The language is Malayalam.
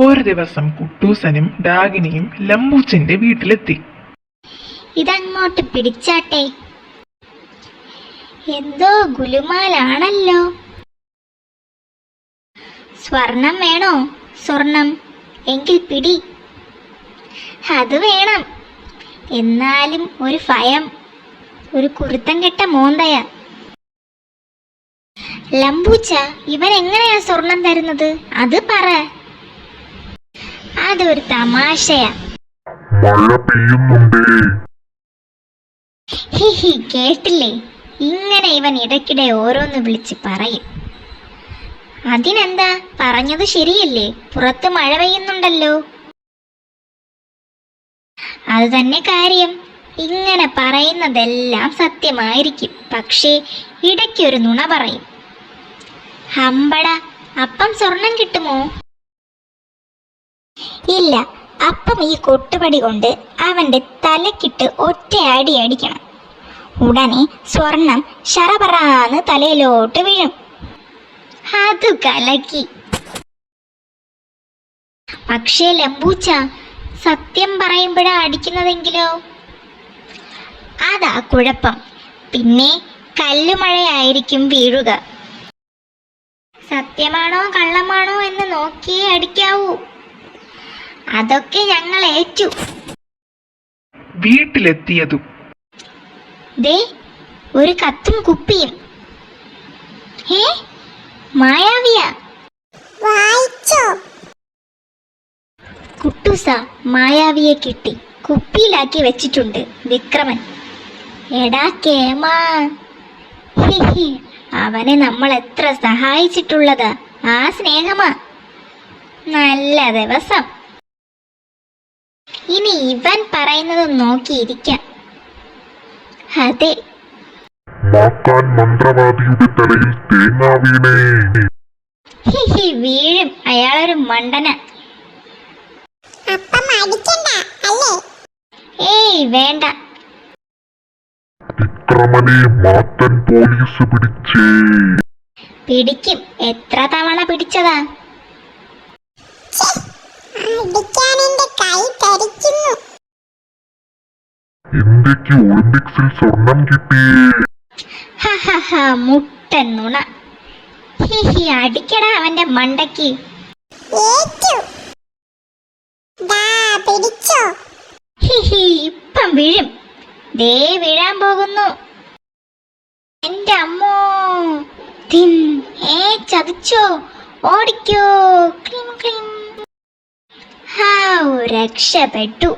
ഒരു ദിവസം കുട്ടൂസനും ഡാഗിനിയും ലംബൂച്ചന്റെ വീട്ടിലെത്തി. ഇതങ്ങോട്ട് പിടിച്ചാട്ടെ. എന്തോ ഗുലുമാലാണല്ലോ. സ്വർണം വേണോ? സ്വർണം. എങ്കിൽ പിടി. അത് വേണം. എന്നാലും ഒരു ഭയം. ഒരു കുരുത്തം കെട്ട മോന്തയ. ലംബൂച്ച ഇവൻ എങ്ങനെയാ സ്വർണം തരുന്നത്? അത് പറ. അതൊരു തമാശയാ. കേട്ടില്ലേ? ഇങ്ങനെ ഇവൻ ഇടയ്ക്കിടെ ഓരോന്ന് വിളിച്ച് പറയും. അതിനെന്താ? പറഞ്ഞത് ശരിയല്ലേ? പുറത്ത് മഴ പെയ്യുന്നുണ്ടല്ലോ. അത് തന്നെ കാര്യം. ഇങ്ങനെ പറയുന്നതെല്ലാം സത്യമായിരിക്കും. പക്ഷേ ഇടയ്ക്കൊരു നുണ പറയും. ഹമ്പട അപ്പം സ്വർണം കിട്ടുമോ? ഇല്ല അപ്പം ഈ കൊട്ടുപടി കൊണ്ട് അവന്റെ തലക്കിട്ട് ഒറ്റ അടി അടിക്കണം. ഉടനെ സ്വർണം ഷറപറാന്ന് തലയിലോട്ട് വീഴും. അത് കലക്കി. പക്ഷേ ലംബൂച്ച സത്യം പറയുമ്പോഴാ അടിക്കുന്നതെങ്കിലോ? അതാ കുഴപ്പം. പിന്നെ കല്ലുമഴയായിരിക്കും വീഴുക. സത്യമാണോ കള്ളമാണോ എന്ന് നോക്കിയേ അടിക്കാവൂ. അതൊക്കെ ഞങ്ങൾ ഏറ്റു. വീട്ടിലെത്തിയതും. ദേ ഒരു കത്തും കുപ്പിയും. ഹേ മായാവിയ. വായിച്ചോ? കുട്ടൂസ മായാവിയെ കിട്ടി. കുപ്പിയിലാക്കി വെച്ചിട്ടുണ്ട് വിക്രമൻ. എടാ കേമാ. അവനെ നമ്മൾ എത്ര സഹായിച്ചിട്ടുള്ളത്. ആ സ്നേഹമാ. നല്ല ദിവസം. ഇനി ഇവൻ പറയുന്നത് നോക്കിയിരിക്കാം. അതെ. നോക്കാൻ മന്ത്രവാദിയുടെ തലയിൽ തേങ്ങ വീണേ വീഴും. അയാളൊരു മണ്ടന. അപ്പം അടിക്കണ്ട അല്ലേ? ഏയ് വേണ്ട. വിക്രമനെ മാത്തൻ പോലീസ് പിടിച്ചേ. പിടിക്കും. എത്ര തവണ പിടിച്ചതാ? അടിക്കാൻ എന്റെ കൈ തരിക്കുന്നു ഇന്ത്യയ്ക്ക് ഒളിമ്പിക്സിൽ സ്വർണം കിട്ടി. ഹഹഹ മുട്ടൻ നുണ. ഹിഹി അടിക്കടാ അവന്റെ മണ്ടയ്ക്ക്. ഏറ്റു. ദാ പിടിച്ചോ. ഹിഹി ഇപ്പം വീഴും. ദേ വീഴാൻ പോകുന്നു. എന്റെ അമ്മോ തിൻ ഏ ചതിച്ചോ. ഓടിക്കോ. ക്ലീൻ ക്ലീൻ ഹാ രക്ഷപ്പെട്ടു.